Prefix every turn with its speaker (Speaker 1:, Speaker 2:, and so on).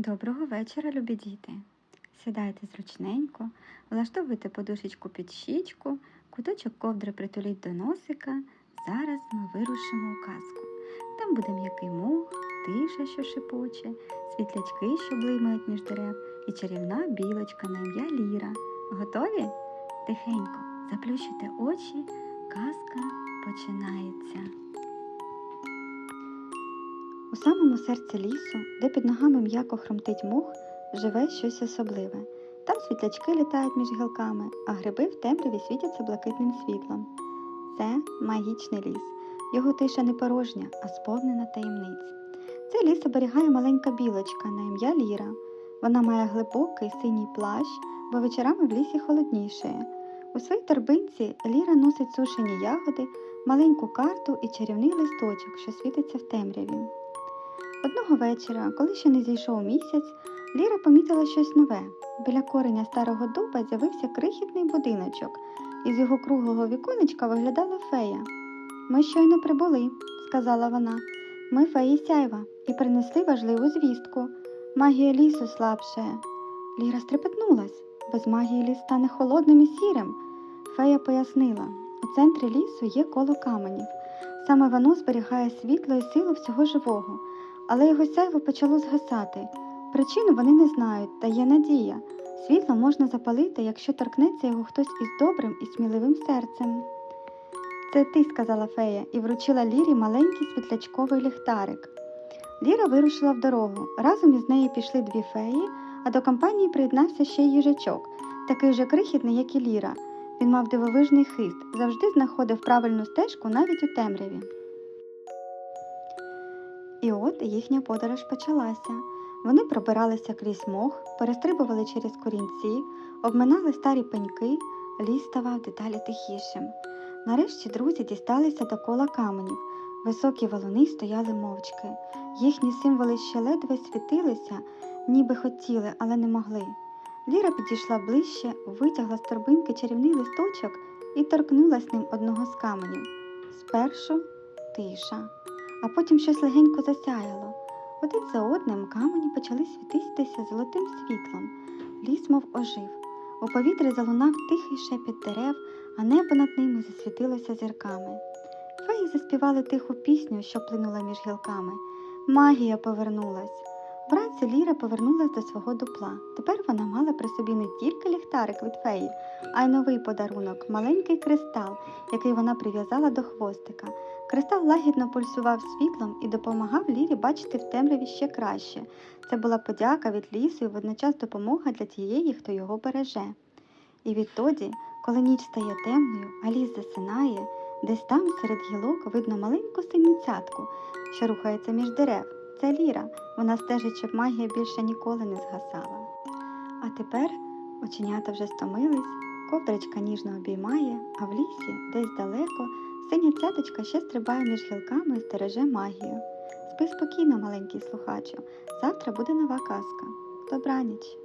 Speaker 1: Доброго вечора, любі діти. Сідайте зручненько, влаштовуйте подушечку під щічку, куточок ковдри притуліть до носика. Зараз ми вирушимо у казку. Там буде м'який мох, тиша, що шепоче, світлячки, що блимають між дерев, і чарівна білочка на ім'я Ліра. Готові? Тихенько заплющуйте очі, казка починається. У самому серці лісу, де під ногами м'яко хромтить мох, живе щось особливе. Там світлячки літають між гілками, а гриби в темряві світяться блакитним світлом. Це магічний ліс. Його тиша не порожня, а сповнена таємниць. Цей ліс оберігає маленька білочка на ім'я Ліра. Вона має глибокий синій плащ, бо вечорами в лісі холоднішає. У своїй торбинці Ліра носить сушені ягоди, маленьку карту і чарівний листочок, що світиться в темряві. Одного вечора, коли ще не зійшов місяць, Ліра помітила щось нове. Біля кореня старого дуба з'явився крихітний будиночок, і з його круглого віконечка виглядала фея. Ми щойно прибули, сказала вона. Ми феї сяйва і принесли важливу звістку. Магія лісу слабшає. Ліра стрепетнулась. Без магії ліс стане холодним і сірим. Фея пояснила, у центрі лісу є коло каменів. Саме воно зберігає світло і силу всього живого але його сяйво почало згасати. Причину вони не знають, та є надія. Світло можна запалити, якщо торкнеться його хтось із добрим і сміливим серцем. Це ти, сказала фея, і вручила Лірі маленький світлячковий ліхтарик. Ліра вирушила в дорогу. Разом із нею пішли дві феї, а до компанії приєднався ще й їжачок, такий же крихітний, як і Ліра. Він мав дивовижний хист, завжди знаходив правильну стежку навіть у темряві. І от їхня подорож почалася. Вони пробиралися крізь мох, перестрибували через корінці, обминали старі пеньки, ліс ставав дедалі тихішим. Нарешті друзі дісталися до кола каменів. Високі валуни стояли мовчки. Їхні символи ще ледве світилися, ніби хотіли, але не могли. Ліра підійшла ближче, витягла з торбинки чарівний листочок і торкнулась ним одного з каменів. Спершу тиша а потім щось легенько засяяло. Один за одним камені почали світитися золотим світлом. Ліс мов ожив. У повітрі залунав тихий шепіт дерев, а небо над ними засвітилося зірками. Феї заспівали тиху пісню, що плинула між гілками. Магія повернулась. Вранці Ліра повернулась до свого дупла. Тепер вона мала при собі не тільки ліхтарик від феї, а й новий подарунок маленький кристал, який вона прив'язала до хвостика. Кристал лагідно пульсував світлом і допомагав Лірі бачити в темряві ще краще. Це була подяка від лісу і водночас допомога для тієї, хто його береже. І відтоді, коли ніч стає темною, а ліс засинає, десь там серед гілок видно маленьку синю цятку, що рухається між дерев. Це Ліра, вона стежить, щоб магія більше ніколи не згасала. А тепер оченята вже стомились, ковдричка ніжно обіймає, а в лісі, десь далеко, синя цяточка ще стрибає між гілками і стереже магію. Спи спокійно, маленький слухачу. Завтра буде нова казка. Добраніч!